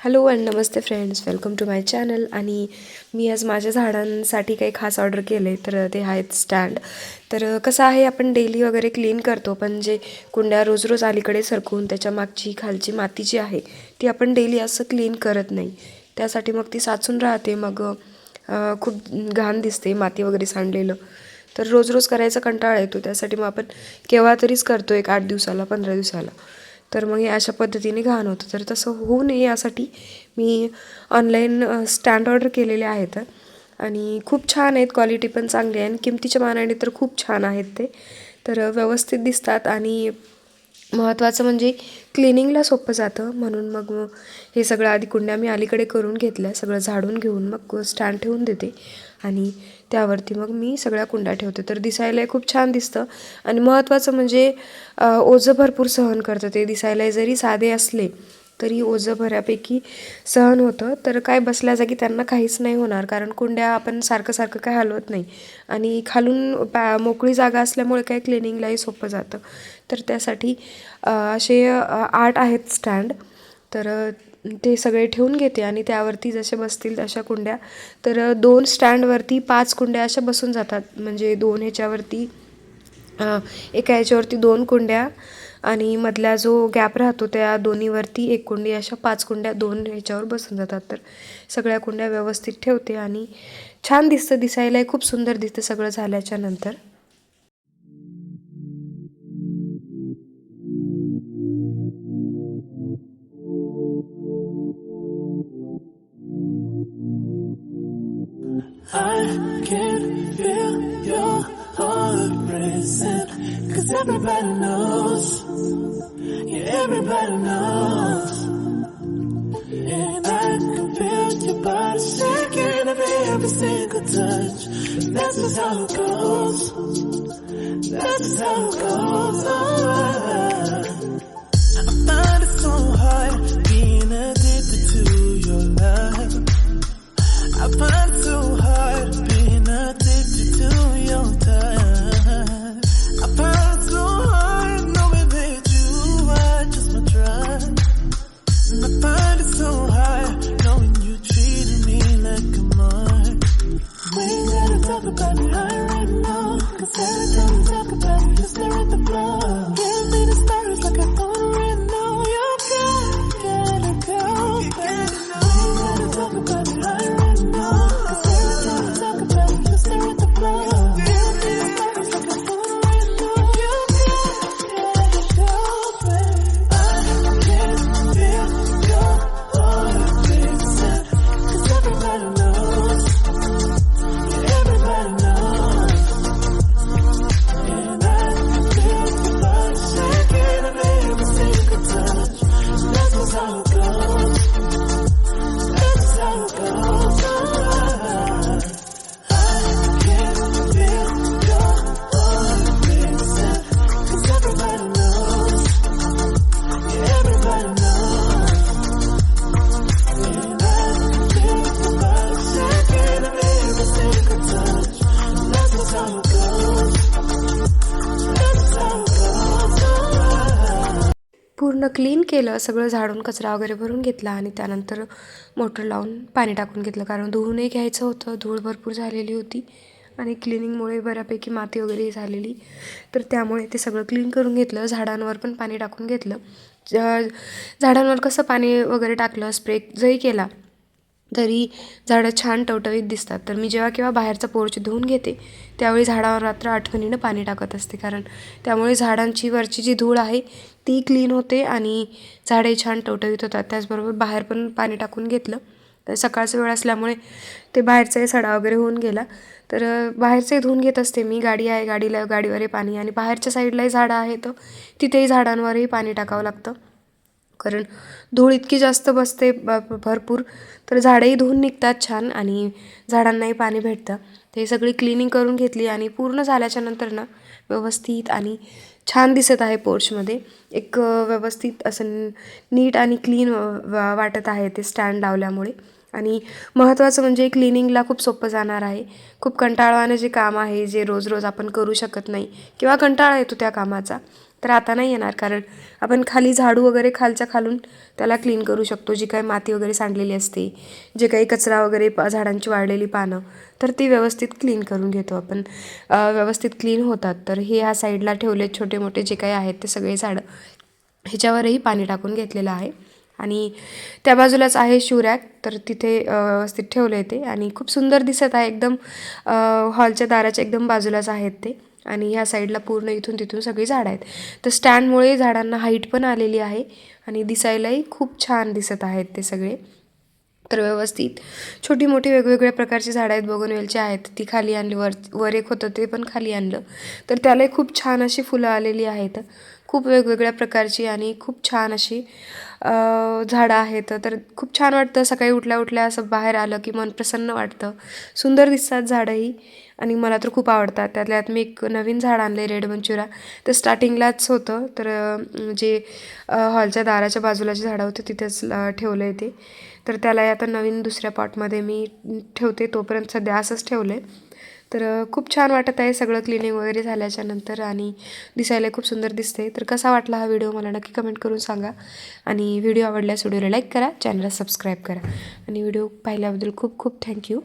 Hello and namaste friends welcome to my channel आणि मी आज माझ्या झाडांसाठी काही खास ऑर्डर केले तर ते आहेत स्टँड तर कसं आहे आपण डेली वगैरे क्लीन करतो पण जे कुंड्या रोज रोज अलीकडे सरकून त्याच्या मागची खालची माती जी आहे ती आपण डेली असं क्लीन करत नाही. त्यासाठी मग ती साचून राहते मग खूप घाण दिसते माती वगैरे सांडलेलं. तर रोज रोज करायचा कंटाळा येतो त्यासाठी मग आपण केव्हा तरीच करतो एक आठ दिवसाला पंधरा दिवसाला. तर मग हे अशा पद्धतीने घाण होतं. तर तसं होऊ नये यासाठी मी ऑनलाईन स्टँड ऑर्डर केलेले आहेत. आणि खूप छान आहेत क्वालिटी पण चांगली आहे. आणि किमतीच्या मानाने तर खूप छान आहेत ते. तर व्यवस्थित दिसतात आणि महत्त्वाचं म्हणजे क्लिनिंगला सोपं जातं. म्हणून मग हे सगळं आधी कुंड्या मी अलीकडे करून घेतल्या. सगळं झाडून घेऊन मग स्टँड ठेवून देते. आणि त्यावरती मग मी सगळ्या कुंड्या ठेवते. तर दिसायलाही खूप छान दिसतं. आणि महत्त्वाचं म्हणजे ओझं भरपूर सहन करतं ते. दिसायला जरी साधे असले तरी ओझं भऱ्यापैकी सहन होतं. तर काय बसल्या जागी त्यांना काहीच नाही होणार. कारण कुंड्या आपण सारखं सारखं काय हलवत नाही. आणि खालून पॅ मोकळी जागा असल्यामुळे काय क्लिनिंगलाही सोपं जातं. तर त्यासाठी असे आठ आहेत स्टँड. तर ते सगळे ठेवून घेते आणि त्यावरती जसे बसतील तशा कुंड्या. तर दोन स्टँडवरती पाच कुंड्या अशा बसून जातात. म्हणजे दोन ह्याच्यावरती एका ह्याच्यावरती दोन कुंड्या आणि मधला जो गॅप राहतो त्या दोन्हीवरती एक कुंडी अशा पाच कुंड्या दोन ह्याच्यावर बसून जातात. तर सगळ्या कुंड्या व्यवस्थित ठेवते आणि छान दिसतं. दिसायलाही खूप सुंदर दिसतं सगळं झाल्याच्यानंतर. Cause everybody knows. Yeah, everybody knows. And I can feel your body shaking of every single touch. And That's just how it goes. That's just how it goes. Oh, पूर्ण क्लीन केलं सगळं झाडून कचरा वगैरे भरून घेतला आणि त्यानंतर मोटर लावून पाणी टाकून घेतलं. कारण धुवूनही घ्यायचं होतं धूळ भरपूर झालेली होती आणि क्लिनिंगमुळे बऱ्यापैकी माती वगैरे झालेली. तर त्यामुळे ते सगळं क्लीन करून घेतलं झाडांवर पण पाणी टाकून घेतलं. ज- झाडांवर कसं पाणी वगैरे टाकलं स्प्रे जरी केला तरी झाडं छान टवटवीत दिसतात. तर मी जेव्हा केव्हा बाहेरचा पोर्च धुवून घेते त्यावेळी झाडावर रात्र आठवणीनं पाणी टाकत असते. कारण त्यामुळे झाडांची वरची जी धूळ आहे ती क्लीन होते आणि झाडे छान टवटवीत होतात. त्याचबरोबर बाहेर पण पाणी टाकून घेतलं. तर सकाळचा वेळ असल्यामुळे ते बाहेरचाही सडा वगैरे होऊन गेला. तर बाहेरचंही धुवून घेत असते मी. गाडी आहे गाडीला गाडीवरही पाणी आणि बाहेरच्या साईडलाही झाडं आहेत. तिथेही झाडांवरही पाणी टाकावं लागतं. कारण धूळ इतकी जास्त बसते ब- भरपूर. तर झाडंही धुवून निघतात छान आणि झाडांनाही पाणी भेटतं. ते सगळी क्लिनिंग करून घेतली आणि पूर्ण झाल्याच्यानंतर ना व्यवस्थित आणि छान दिसत आहे पोर्चमध्ये एक व्यवस्थित असं नीट आणि क्लीन वाटत आहे ते स्टँड लावल्यामुळे. आणि महत्त्वाचं म्हणजे क्लिनिंगला खूप सोपं जाणार आहे. खूप कंटाळवाने जे काम आहे जे रोज रोज आपण करू शकत नाही किंवा कंटाळा येतो त्या कामाचा. तर आता नाही येणार कारण आपण खाली झाडू वगैरे खालच्या खालून त्याला क्लीन करू शकतो. जी काही माती वगैरे सांडलेली असते जे काही कचरा वगैरे झाडांची वाढलेली पानं तर ती व्यवस्थित क्लीन करून घेतो आपण. व्यवस्थित क्लीन होतात. तर हे ह्या साईडला ठेवले छोटे मोठे जे काही आहेत ते सगळे झाडं ह्याच्यावरही पाणी टाकून घेतलेलं आहे. आणि त्या बाजूलाच आहे शिवरॅक तर तिथे व्यवस्थित ठेवलं आहे ते. आणि खूप सुंदर दिसत आहे. एकदम हॉलच्या दाराच्या एकदम बाजूलाच आहेत ते. आणि ह्या साईडला पूर्ण इथून तिथून सगळी झाडं आहेत. तर स्टँडमुळे झाडांना हाईट पण आलेली आहे आणि दिसायलाही खूप छान दिसत आहेत ते सगळे. तर व्यवस्थित. छोटी मोठी वेगवेगळ्या प्रकारची झाडं आहेत बोगनवेलची आहेत. ती खाली आणली वर वर एक होतं ते पण खाली आणलं. तर त्यालाही खूप छान अशी फुलं आलेली आहेत. खूप वेगवेगळ्या प्रकारची आणि खूप छान अशी झाडं आहेत. तर खूप छान वाटतं सकाळी उठल्या उठल्या असं बाहेर आलं की मन प्रसन्न वाटतं. सुंदर दिसतात झाडंही आणि मला तर खूप आवडतात. त्यातल्या मी एक नवीन झाड आणलं आहे रेड मंचुरा. तर स्टार्टिंगलाच होतं. तर जे हॉलच्या दाराच्या बाजूला जे झाडं होते तिथेच ठेवलं आहे ते. तर त्याला आता नवीन दुसऱ्या पॉटमध्ये मी ठेवते तोपर्यंत सध्या असंच ठेवलं आहे तर खूप छान वाटत आहे सगळं क्लिनिंग वगैरे झाल्याच्यानंतर आणि दिसायला खूप सुंदर दिसते तर कसा वाटला हा व्हिडिओ मला नक्की कमेंट करून सांगा. आणि व्हिडिओ आवडल्यास व्हिडिओला लाईक करा चॅनलला सबस्क्राईब करा. आणि व्हिडिओ पाहिल्याबद्दल खूप खूप थँक्यू